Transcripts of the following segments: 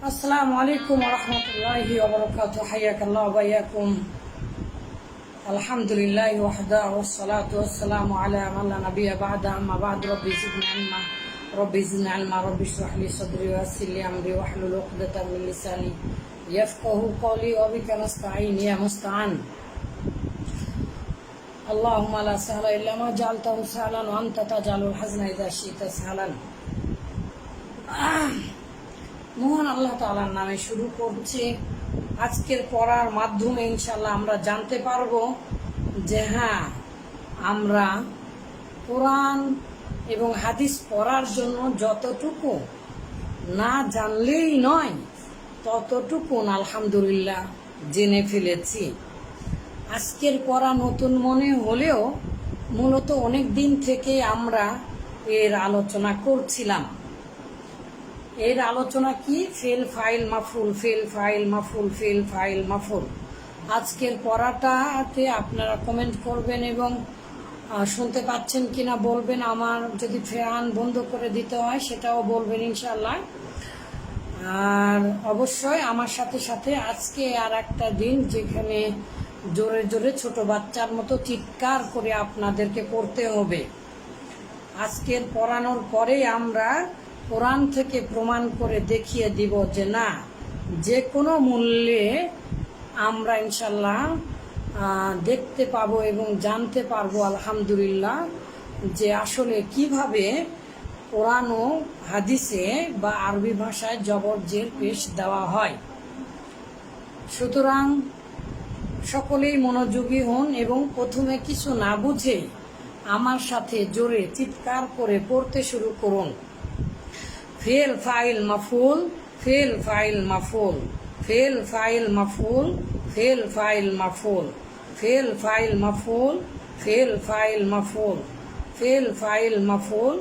السلام عليكم ورحمة الله وبركاته. حياك الله وبياكم الحمد لله وحده والصلاة والسلام على من لا نبي بعد. أما بعد ربي زدنا علما. ربي زدنا علما. ربي اشرح لي صدري ويسر لي أمري واحلل عقدة من لساني يفقه قولي وبك نستعين يا مستعان. اللهم لا سهل إلا ما جعلته سهلا وأنت تجعل الحزن إذا شئت سهلا. মহান আল্লাহ তালার নামে শুরু করছি। আজকের পড়ার মাধ্যমে ইনশাল্লাহ আমরা জানতে পারব যে হ্যাঁ আমরা কোরআন এবং হাদিস পড়ার জন্য যতটুকু না জানলেই নয়, ততটুকু আলহামদুলিল্লাহ জেনে ফেলেছি। আজকের পড়া নতুন মনে হলেও মূলত অনেক দিন থেকে আমরা এর আলোচনা করছিলাম। এর আলোচনা কি? ফেল ফাইল মাফুল, ফেল ফাইল মাফুল, ফেল ফাইল মাফুল। আজকের পড়াটাতে আপনারা কমেন্ট করবেন এবং শুনতে পাচ্ছেন কিনা বলবেন আমার যদি ফ্যান বন্ধ করে দিতে হয় সেটাও বলবেন ইনশাল্লাহ আর অবশ্যই আমার সাথে সাথে আজকে আর একটা দিন যেখানে জোরে জোরে ছোট বাচ্চার মতো চিৎকার করে আপনাদেরকে করতে হবে। আজকের পড়ানোর পরে আমরা কোরআন থেকে প্রমাণ করে দেখিয়ে দিব যে না, যে কোনো মূল্যে আমরা ইনশাল্লাহ দেখতে পাবো এবং জানতে পারব আলহামদুলিল্লাহ যে আসলে কীভাবে কোরআন ও হাদিসে বা আরবি ভাষায় জবরজের পেশ দেওয়া হয়। সুতরাং সকলেই মনোযোগী হন এবং প্রথমে কিছু না বুঝে আমার সাথে জোরে চিৎকার করে পড়তে শুরু করুন। ফেল ফাইল মাফুল ফেল ফাইল মাফুল ফেল ফাইল মাফুল ফেল ফাইল মাফুল ফেল ফাইল মাফুল ফেল ফাইল মাফুল ফেল ফাইল মাফুল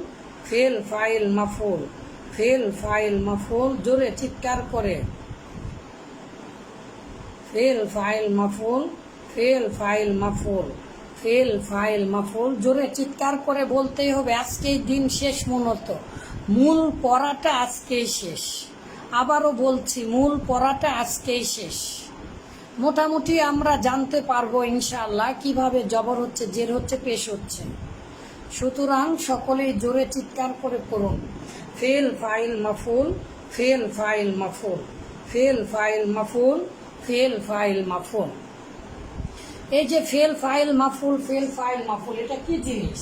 ফেল ফাইল মাফুল ফেল ফাইল মাফুল জোরে চিৎকার করে ফেল ফাইল মাফুল ফেল ফাইল মাফুল ফেল ফাইল মাফুল জোরে চিৎকার করে বলতেই হবে আজকেই দিন শেষ মূলত মূল পড়াটা আজকেই শেষ। আবারও বলছি, মূল পড়াটা আজকেই শেষ। মোটামুটি আমরা জানতে পারব ইনশাআল্লাহ কীভাবে জবর হচ্ছে, জের হচ্ছে, পেশ হচ্ছে। সুতরাং সকলেই জোরে চিৎকার করে করুন ফেল, ফাইল, মাফুল, ফেল, ফাইল, মাফুল, ফেল, ফাইল, মাফুল, ফেল, ফাইল, মাফুল। এই যে ফেল, ফাইল, মাফুল, ফেল, ফাইল, মাফুল, এটা কি জিনিস?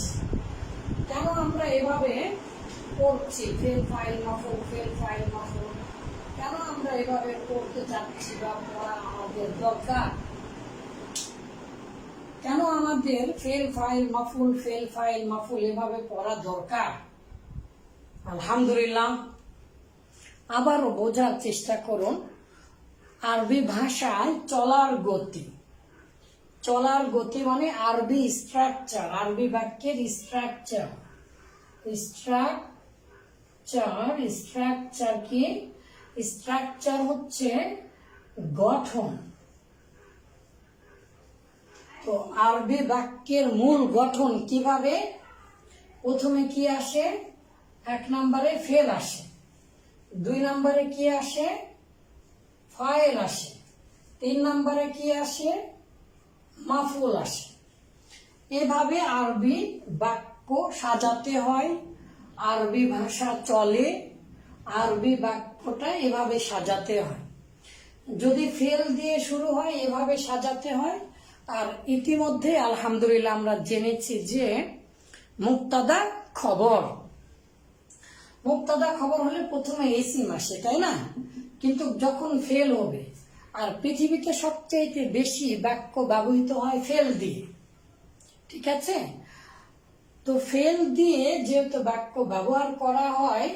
কেন আমরা এভাবে করছি ফেল ফাইল ফেল ফাইল কেন আমরা এভাবে করতে চাচ্ছি বা আমাদের দরকার? কেন আমাদের ফেল ফাইল মাফুল ফেল ফাইল মাফুল এভাবে পড়া দরকার? আলহামদুলিল্লাহ। আবারও বোঝার চেষ্টা করুন, আরবি ভাষায় চলার গতি। চলার গতি মানে আরবি স্ট্রাকচার আরবি বাক্যের স্ট্রাকচার স্ট্রাকচার স্ট্রাকচার কি? স্ট্রাকচার হচ্ছে গঠন। তো আরবি বাক্যের মূল গঠন কীভাবে? প্রথমে কি আসে? এক নম্বরে ফেল আসে। দুই নম্বরে কি আসে? ফাইল আসে। তিন নম্বরে কি আসে? মাফুল আসে। এভাবে আরবি বাক্য সাজাতে হয়। আরবি ভাষা চলে, আরবি বাক্যটা এভাবে সাজাতে হয়। যদি ফেল দিয়ে শুরু হয়, এভাবে সাজাতে হয়। আর ইতিমধ্যে, আলহামদুলিল্লাহ, আমরা জেনেছি যে মুক্তাদা খবর। মুক্তাদা খবর হলে প্রথমে এসি মাসে তাই না? কিন্তু যখন ফেল হবে, আর পৃথিবীতে সবচেয়ে বেশি বাক্য ব্যবহৃত হয় ফেল দিয়ে। ঠিক আছে? তো ফেল দিয়ে যেহেতু বাক্য ব্যবহার করা হয়,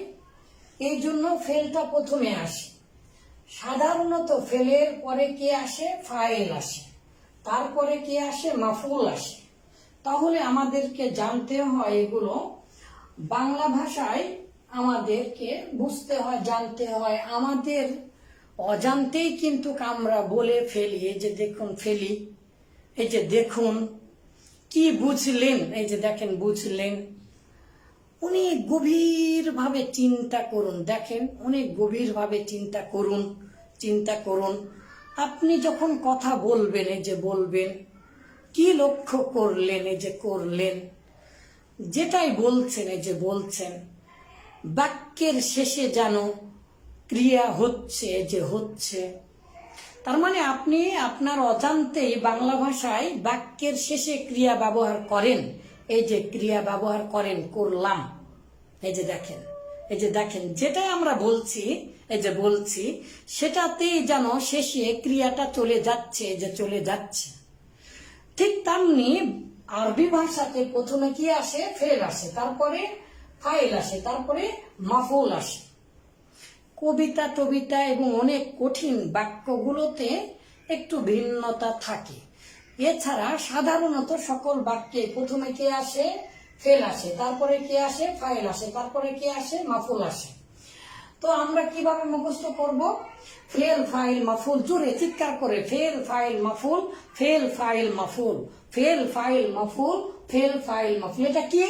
এই জন্য ফেলটা প্রথমে আসে। সাধারণত ফেলের পরে কে আসে? ফাইল আসে। তারপরে কে আসে? মাফুল আসে। তাহলে আমাদেরকে জানতে হয় এগুলো। বাংলা ভাষায় আমাদেরকে বুঝতে হয়, জানতে হয়। আমাদের অজান্তেই কিন্তু আমরা বলে ফেলি, এই যে দেখুন, ফেলি, এই যে দেখুন। কি বুঝলেন? এই যে দেখেন, বুঝলেন? অনেক গভীরভাবে চিন্তা করুন। দেখেন অনেক গভীরভাবে চিন্তা করুন চিন্তা করুন। আপনি যখন কথা বলবেন, এই যে বলবেন, কি লক্ষ্য করলেন, এই যে করলেন? যেটাই বলছেন, এই যে বলছেন, বাক্যের শেষে যেন ক্রিয়া হচ্ছে যে হচ্ছে তার মানে আপনি আপনার অজান্তেই বাংলা ভাষায় বাক্যের শেষে ক্রিয়া ব্যবহার করেন। এই যে ক্রিয়া ব্যবহার করেন, করলাম। এই যে দেখেন, এই যে দেখেন, যেটাই আমরা বলছি, এই যে বলছি, সেটাতেই যেন শেষে ক্রিয়াটা চলে যাচ্ছে যে চলে যাচ্ছে। ঠিক তেমনি আরবি ভাষাতে প্রথমে কি আসে? ফেল আসে, তারপরে ফাইল আসে, তারপরে মাফুল আসে। কবিতা টবিতা এবং অনেক কঠিন বাক্যগুলোতে একটু ভিন্নতা থাকে। এছাড়া সাধারণত সকল বাক্যে প্রথমে কে আসে? ফেল আসে। তারপরে কে আসে? ফাইল আসে। তারপরে কে আসে? মাফুল আসে। তো আমরা কীভাবে মুখস্থ করব? ফেল, ফাইল, মাফুল জোরে চিৎকার করে, ফেল, ফাইল, মাফুল, ফেল, ফাইল, মাফুল, ফেল, ফাইল, মাফুল, ফেল, ফাইল, মাফুল। এটা কি?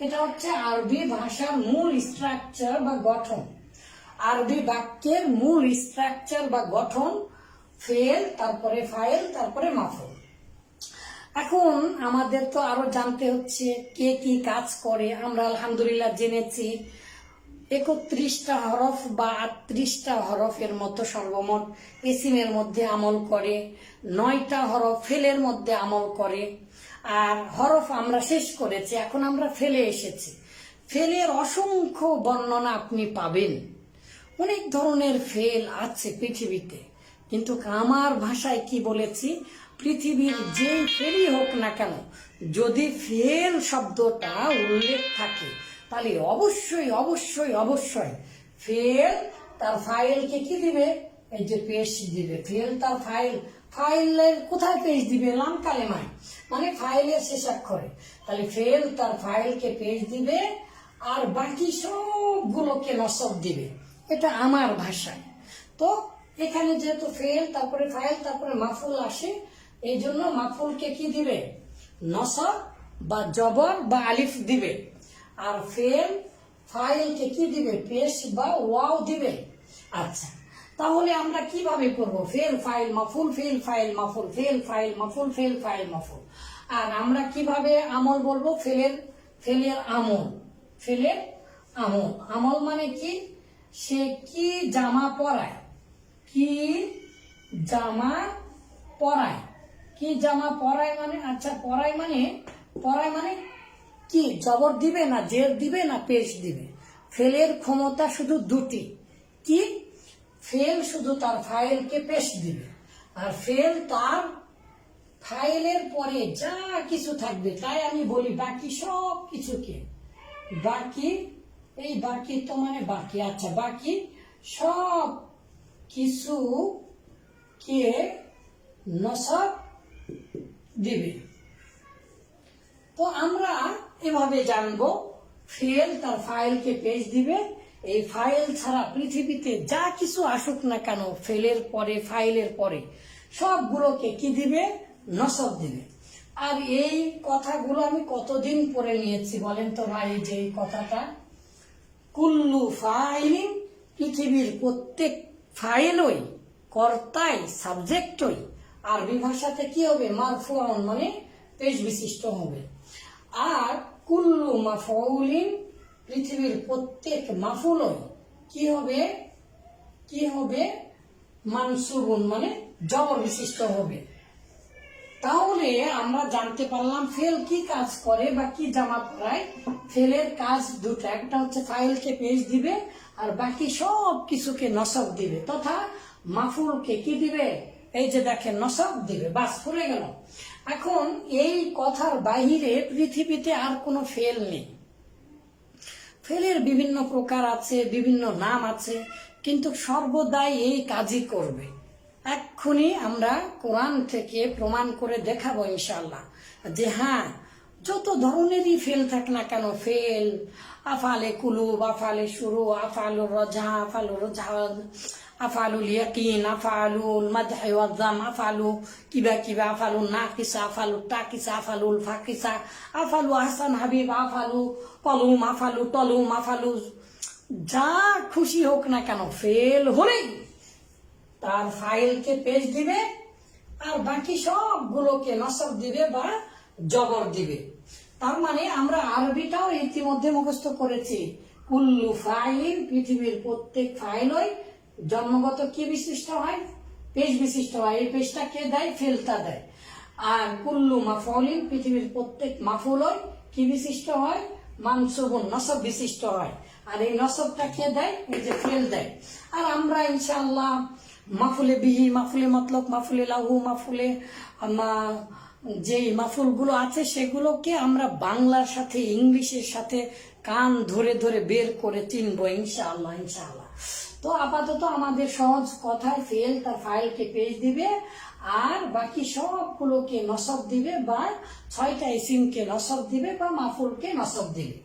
এটা হচ্ছে আরবি ভাষার মূল স্ট্রাকচার বা গঠন। আরবি বাক্যের মূল স্ট্রাকচার বা গঠন ফেল তারপরে ফাইল তারপরে মাফুল। এখন আমাদের তো আরও জানতে হচ্ছে কে কি কাজ করে। আমরা আলহামদুলিল্লাহ জেনেছি, একত্রিশটা হরফ বা আটত্রিশটা হরফের মতো সর্বমোট এসিমের মধ্যে আমল করে, নয়টা হরফ ফেলের মধ্যে আমল করে, আর হরফ আমরা শেষ করেছি, এখন আমরা ফেলে এসেছি। ফেলের অসংখ্য বর্ণনা আপনি পাবেন। অনেক ধরনের ফেল আছে পৃথিবীতে। কিন্তু আমার ভাষায় কি বলেছি? পৃথিবীর যে ফেলই হোক না কেন, যদি ফেল শব্দটা উল্লেখ থাকে, তাহলে অবশ্যই অবশ্যই অবশ্যই ফেল তার ফাইলকে কি দিবে? এই যে পেশ দিবে। ফেল তার ফাইল, ফাইলের কোথায় পেজ দিবে? লাম কালেমায়। মানে ফাইলের শেষ অক্ষরে। তাহলে ফেল তার ফাইলকে পেজ দিবে আর বাকি সবগুলোকে নসব দিবে। এটা আমার ভাষায়। তো এখানে যেহেতু ফেল তারপরে ফাইল তারপরে মাফুল আসে, এই জন্য মাফুলকে কি দিবে? নসব বা জবর বা আলিফ দিবে। আর ফেল ফাইলকে কি দিবে? পেশ বা ওয়াও দিবে। আচ্ছা তাহলে আমরা কীভাবে করব? ফেল ফাইল মাফুল ফেল ফাইল মাফুল ফেল ফাইল মাফুল ফেল ফাইল মাফুল। আর আমরা কীভাবে আমল বলব? ফেলের ফেলের আমল। ফেলের আমল। আমল মানে কি? সে কি জামা পরায়? কি জামা পরায়? কি জামা পরায় মানে? আচ্ছা পরায় মানে? পরায় মানে কি? জবর দিবে না জের দিবে না, পেশ দিবে? ফেলের ক্ষমতা শুধু দুটি। কি? ফেল শুধু তার ফাইলকে পেশ দিবে। আর ফেল তার ফাইলের পরে যা কিছু থাকবে, তাই আমি বলি, বাকি সব কিছুকে। বাকি এই বাকি তো মানে বাকি আচ্ছা বাকি সব কিছু কে নসব দিবে। তো আমরা এভাবে জানব ফেল তার ফাইলকে পেজ দিবে। এই ফাইল ছাড়া পৃথিবীতে যা কিছু আসুক না কেন ফেলের পরে ফাইলের পরে, সবগুলোকে কি দিবে? নসব দিবে। আর এই কথাগুলো আমি কতদিন পরে নিয়েছি বলেন তো ভাই, যে এই কথাটা? কুল্লু ফাইলিন পৃথিবীর প্রত্যেক ফাইলই, কর্তাই, সাবজেক্টই, আরবি ভাষাতে কি হবে? মারফুয়াউন মানে পেশ বিশিষ্ট হবে। আর কুল্লু মাফউলিন পৃথিবীর প্রত্যেক মাফুলই কি হবে? কি হবে? মানসুবুন মানে জবর বিশিষ্ট হবে। তাহলে আমরা জানতে পারলাম ফেল কি কাজ করে বা কি জামা পড়ায় ফেলের কাজ দুটো, একটা হচ্ছে ফাইলকে পেজ দিবে আর বাকি সব কিছুকে নসব দিবে, তথা মাফুলকে কি দিবে? এই যে দেখেন, নসব দিবে, বাস ফুলে গেল। এখন এই কথার বাহিরে পৃথিবীতে আর কোনো ফেল নেই। ফেলের বিভিন্ন প্রকার আছে, বিভিন্ন নাম আছে, কিন্তু সর্বদাই এই কাজই করবে। এক্ষুনি আমরা কোরআন থেকে প্রমাণ করে দেখাবো ইনশাল্লাহ যে হ্যাঁ যত ধরনেরই ফেল থাক না কেন ফেল আফালে কুলুব, আফালে শুরু আফালো রজা আফালো রজা আফালুল ইয়াকিন, আফালুল মাদহি ওয়াজ্জাম আফালু কিবা কিবা আফালু নাকিসা আফালু টাকিসা আফালুল ফাকিসা, আফালু আহসান হাবিব, আফালু কলুম, আফালু তলুম, আফালু যা খুশি হোক না কেন ফেল হলেই। তার ফাইলকে পেজ দিবে আর বাকি সবগুলোকে নসব দিবে বা জবর দিবে। তার মানে আমরা আরবিটাও ইতিমধ্যে মুখস্থ করেছি। কুল্লু ফাইল, পৃথিবীর প্রত্যেক ফাইলই জন্মগত কি বিশিষ্ট হয়? পেজ বিশিষ্ট হয়। এই পেজটা কে দেয়? ফেলতা দেয়। আর কুল্লু মাফলিন পৃথিবীর প্রত্যেক মাফুলই কি বিশিষ্ট হয়? মানসুবুন নসব বিশিষ্ট হয়। আর এই নসবটা কে দেয়? এই যে ফেল দেয়। আর আমরা ইনশাআল্লাহ মাফুলে বিহি, মাফুলে মতলব, মাফুলে লাহু, মাফুলে আমা- যেই মাফুলগুলো আছে সেগুলোকে আমরা বাংলার সাথে, ইংলিশের সাথে কান ধরে ধরে বের করে চিনবো, ইনশাআল্লাহ ইনশাআল্লাহ। তো আপাতত আমাদের সহজ কথায় ফেল তার ফাইলকে পেজ দিবে, আর বাকি সবগুলোকে নসব দিবে বা ছয়টা ইসিমকে নসব দিবে বা মাফুলকে নসব দিবে।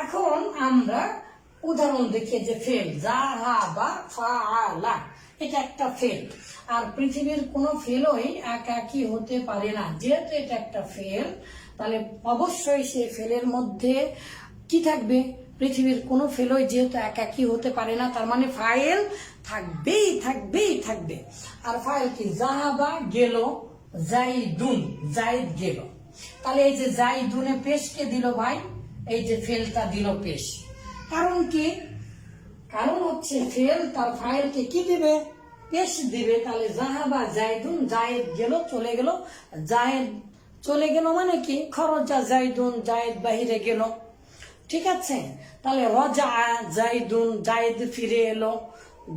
এখন আমরা উদাহরণ দেখি যে ফেল জাহা বা ফাআলা, এটা একটা ফেল আর পৃথিবীর কোনো ফেলই একাকি হতে পারে না। যেহেতু এটা একটা ফেল তাহলে অবশ্যই সেই ফেলের মধ্যে কি থাকবে? পৃথিবীর কোনো ফেলই যেহেতু একাকি হতে পারে না, তার মানে ফাইল থাকবেই থাকবেই, থাকবে। আর ফাইল কি? জাহাবা গেল, জাইদুন, জাইদ গেল। তাহলে এই যে জাইদুনে পেশকে দিল ভাই, এই যে ফেলটা দিল পেশ। কারণ কি? কারণ হচ্ছে ফেল তার ফাইলকে কি দিবে? পেশ দিবে। তাহলে জাহাবা জাইদুন জায়েদ গেল, চলে গেল। জায়েদ চলে গেল মানে কি? খরচা জাইদুন জায়েদ বাহিরে গেল। ঠিক আছে? তাহলে রজা জাইদুন জায়েদ ফিরে এলো।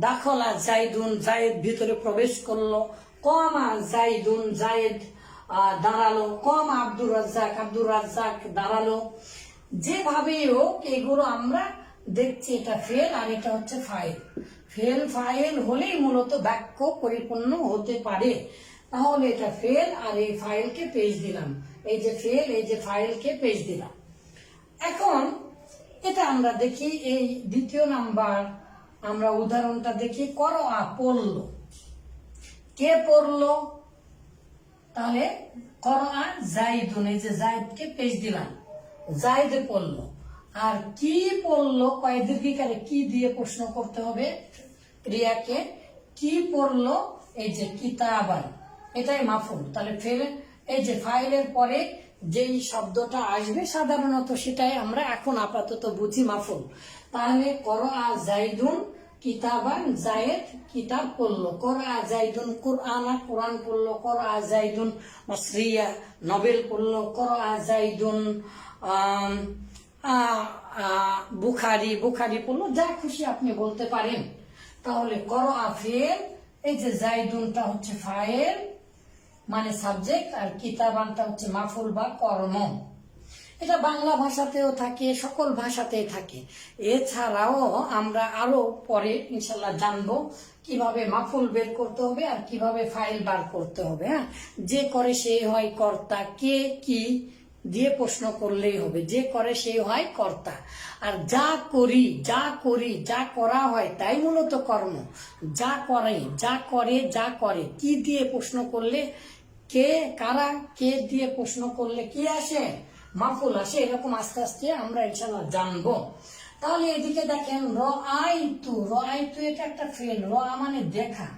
দাখলা জাইদুন জায়েদ ভিতরে প্রবেশ করল। কমা জাইদুন জায়েদ দাঁড়াল। কম আব্দুর রাজ্জাক আব্দুর রাজ্জাক দাঁড়াল। যেভাবেই হোক, এগুলো আমরা দেখছি এটা ফেল আর এটা হচ্ছে ফাইল ফেল ফাইল হলেই মূলত বাক্য পরিপূর্ণ হতে পারে। তাহলে এটা ফেল আর এই ফাইলকে পেজ দিলাম। এই যে ফেল এই যে ফাইলকে পেজ দিলাম। এখন এটা আমরা দেখি, এই দ্বিতীয় নাম্বার আমরা উদাহরণটা দেখি করো আ পড়ল। কে পড়ল? তাহলে করোনা জাইদুন, এই যে জাইদকে পেজ দিলাম। জাইদে পড়ল। আর কি পড়ল কয় দীর্ঘিকারে কি দিয়ে প্রশ্ন করতে হবে? ক্রিয়াকে কি পড়ল? এই যে কিতাবান এটাই মাফুল। তাহলে ফের এই যে ফাইলের পরে যেই শব্দটা আসবে সাধারণত সেটাই আমরা এখন আপাতত বুঝি মাফুল। তাহলে করো আ কিতাবান জায়েদ কিতাব পড়ল। কর আ জাইদুন কুরআনা কোরআন পড়ল। কর আ জাইদুন মাসরিয়া নবেল পড়ল। কর আ জাইদুন আম, আ, আ, বুখারি বুখারি পড়ল, যা খুশি আপনি বলতে পারেন। তাহলে কর আ ফেল এই যে জাইদুনটা হচ্ছে ফাইল মানে সাবজেক্ট, আর কিতাবানটা হচ্ছে মাফুল বা কর্ম। এটা বাংলা ভাষাতেও থাকে, সকল ভাষাতেই থাকে। এছাড়াও আমরা আরও পরে ইনশাল্লাহ জানব কীভাবে মাফুল বের করতে হবে আর কীভাবে ফাইল বার করতে হবে হ্যাঁ? যে করে সে হয় কর্তা, কে, কি দিয়ে প্রশ্ন করলেই হবে, যে করে সে হয় কর্তা। আর যা করি যা করি, যা করা হয় তাই মূলত কর্ম। যা করে যা করে যা করে, কি দিয়ে প্রশ্ন করলে কে, কারা, কে দিয়ে প্রশ্ন করলে কি আসে? মাফুল আসে, এরকম আস্তে আস্তে আমরা ইনশাল্লাহ জানব। তাহলে এদিকে দেখেন র আই তু র আই তু এটা একটা ফেল, র মানে দেখা।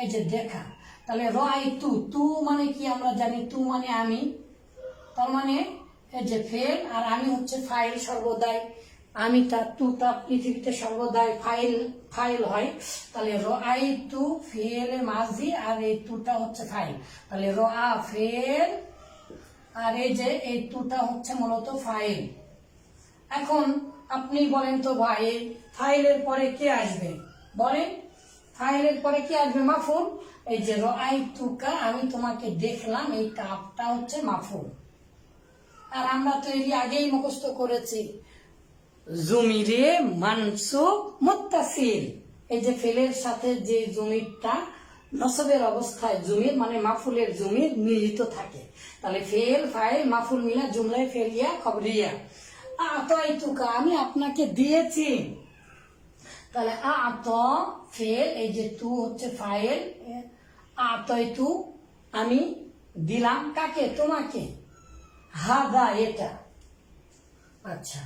এই যে দেখা, তাহলে র আই তু তু মানে কি আমরা জানি? তু মানে আমি। তার মানে যে ফেল আর আমি হচ্ছে ফাইল সর্বদাই, আমি তা, তু, তা পৃথিবীতে সর্বদাই ফাইল ফাইল হয়। তাহলে র, আই, তু ফেল মাঝি, আর এই তুটা হচ্ছে ফাইল তাহলে র, আ ফেল আর এই যে, এই তুটা হচ্ছে মূলত ফাইল এখন আপনি বলেন তো ভাই ফাইলের পরে কে আসবে? বলেন ফাইলের পরে কি আসবে? মাফুল এই যে রাই তুকা আমি তোমাকে দেখলাম, এই কাপটা হচ্ছে মাফুল আর আমরা তো এর আগেই মুখস্থ করেছি। জমিরে মানসুব মুত্তাসিল এই যে ফেলের সাথে যে জমিরটা নসবের অবস্থায় জমির মানে মাফুলের জমির মিলিত থাকে। তাহলে ফেল ফাইল মাফুল মিলা জুমলায় ফেলিয়া খবরিয়া আতাই তুকা আমি আপনাকে দিয়েছি। তাহলে আত ফেল এই যে তু হচ্ছে ফাইল আতয় তু আমি দিলাম কাকে? তোমাকে। হাদা এটা। আচ্ছা।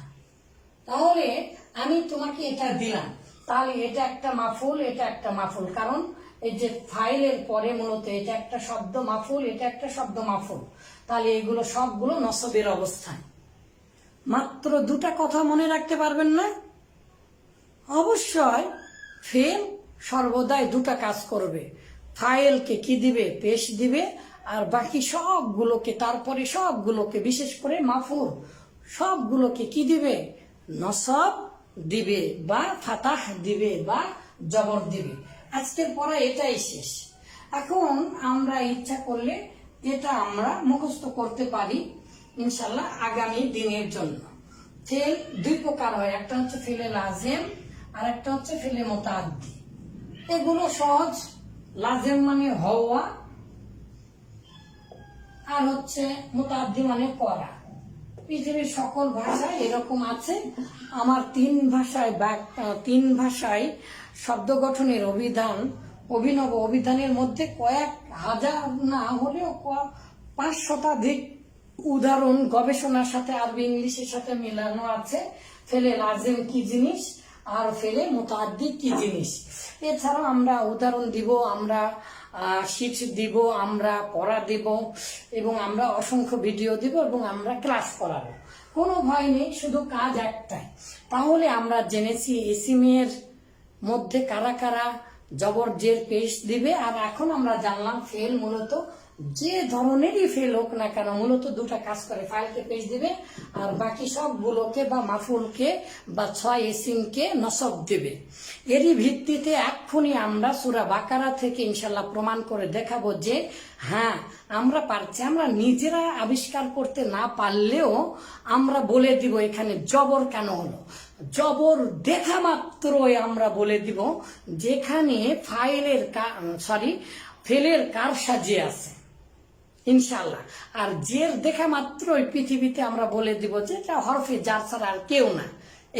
তাহলে আমি তোমাকে এটা দিলাম। তাহলে এটা একটা মাফুল, এটা একটা মাফুল। কারণ এই যে ফাইলের পরে মূলত এটা একটা শব্দ মাফুল, এটা একটা শব্দ মাফুল। তাহলে এগুলো সবগুলো নসবের অবস্থায় মাত্র দুটা কথা মনে রাখতে পারবেন না? অবশ্যই ফেল সর্বদাই দুটা কাজ করবে। ফাইলকে কি দিবে? পেশ দিবে। আর বাকি সবগুলোকে, তারপরে সবগুলোকে, বিশেষ করে মাফুর, সবগুলোকে কি দিবে? নসব দিবে বা ফাতাহ দিবে বা জবর দিবে। আজকের পড়া এটাই শেষ। এখন আমরা ইচ্ছা করলে এটা আমরা মুখস্থ করতে পারি ইনশাল্লাহ আগামী দিনের জন্য। ফেল দুই প্রকার হয়, একটা হচ্ছে ফেলে লাজেম, আর একটা হচ্ছে ফেলে মোতাদ্দি। এগুলো সহজ, লাজেম মানে হওয়া আর হচ্ছে মোতাদ্দি মানে করা। পৃথিবীর সকল ভাষায় এরকম আছে। আমার তিন ভাষায় তিন ভাষায় শব্দ গঠনের অভিধান, অভিনব অভিধানের মধ্যে কয়েক হাজার না হলেও পাঁচ শতাধিক উদাহরণ গবেষণার সাথে আরবি, ইংলিশের সাথে মেলানো আছে। ফেলে লাজেম কি জিনিস? আর ফেলে মোতাদ্দি কি জিনিস? এছাড়াও আমরা উদাহরণ দিব, আমরা শীট দিব, আমরা পড়া দিব, এবং আমরা অসংখ্য ভিডিও দিব, এবং আমরা ক্লাস করাবো। কোনো ভয় নেই, শুধু কাজ একটাই। তাহলে আমরা জেনেছি এসিমের মধ্যে কারা কারা জবর জের পেশ দিবে, আর এখন আমরা জানলাম ফেল মূলত যে ধরনেরই ফেল হোক না কেন, মূলত দুটা কাজ করে ফাইলকে পেশ দেবে আর বাকি সবগুলোকে বা মাফুলকে বা ছয় এসিমকে নসব দেবে। এরই ভিত্তিতে এক্ষুনি আমরা সুরা বাকারা থেকে ইনশাল্লাহ প্রমাণ করে দেখাবো যে হ্যাঁ আমরা পারছি। আমরা নিজেরা আবিষ্কার করতে না পারলেও আমরা বলে দিব এখানে জবর কেন হলো? জবর দেখা মাত্রই আমরা বলে দিব যেখানে ফাইলের সরি ফেলের কার সাজিয়ে আছে। ইনশাল্লাহ আর জের দেখা মাত্রই পৃথিবীতে আমরা বলে দিব যে এটা হরফে যার ছাড়া আর কেউ না।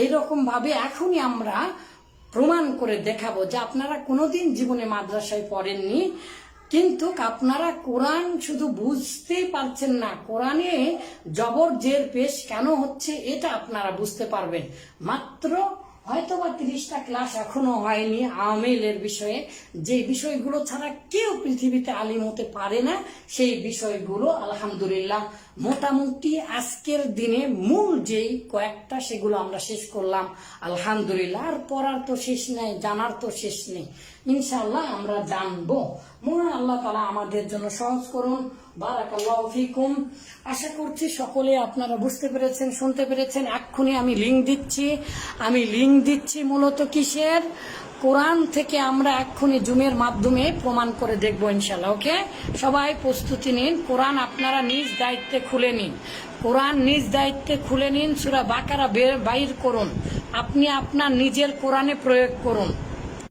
এইরকম ভাবে এখনই আমরা প্রমাণ করে দেখাবো যে আপনারা কোনোদিন জীবনে মাদ্রাসায় পড়েননি, কিন্তু আপনারা কোরআন শুধু বুঝতেই পারছেন না, কোরআনে জবর জের পেশ কেন হচ্ছে এটা আপনারা বুঝতে পারবেন। মাত্র হয়তো বা তিরিশটা ক্লাস এখনও হয়নি আমেলের বিষয়ে। যে বিষয়গুলো ছাড়া কেউ পৃথিবীতে আলিম হতে পারে না, সেই বিষয়গুলো আলহামদুলিল্লাহ মোটামুটি আজকের দিনে মূল যেই কয়েকটা সেগুলো আমরা শেষ করলাম, আলহামদুলিল্লাহ। আর পড়ার তো শেষ নেই, জানার তো শেষ নেই। ইনশাল্লাহ আমরা জানব। মহান আল্লাহ তালা আমাদের জন্য সহজ করুন বারাকাল্লাহ ফিকুম। আশা করছি সকলে আপনারা বুঝতে পেরেছেন, শুনতে পেরেছেন। এক্ষুনি আমি লিঙ্ক দিচ্ছি। আমি লিঙ্ক দিচ্ছি মূলত কিসের? কোরআন থেকে আমরা এক্ষুনি জুমের মাধ্যমে প্রমাণ করে দেখব ইনশাল্লাহ ওকে? সবাই প্রস্তুতি নিন। কোরআন আপনারা নিজ দায়িত্বে খুলে নিন। কোরআন নিজ দায়িত্বে খুলে নিন। সুরা বাকারা বাইর করুন। আপনি আপনার নিজের কোরআনে প্রয়োগ করুন।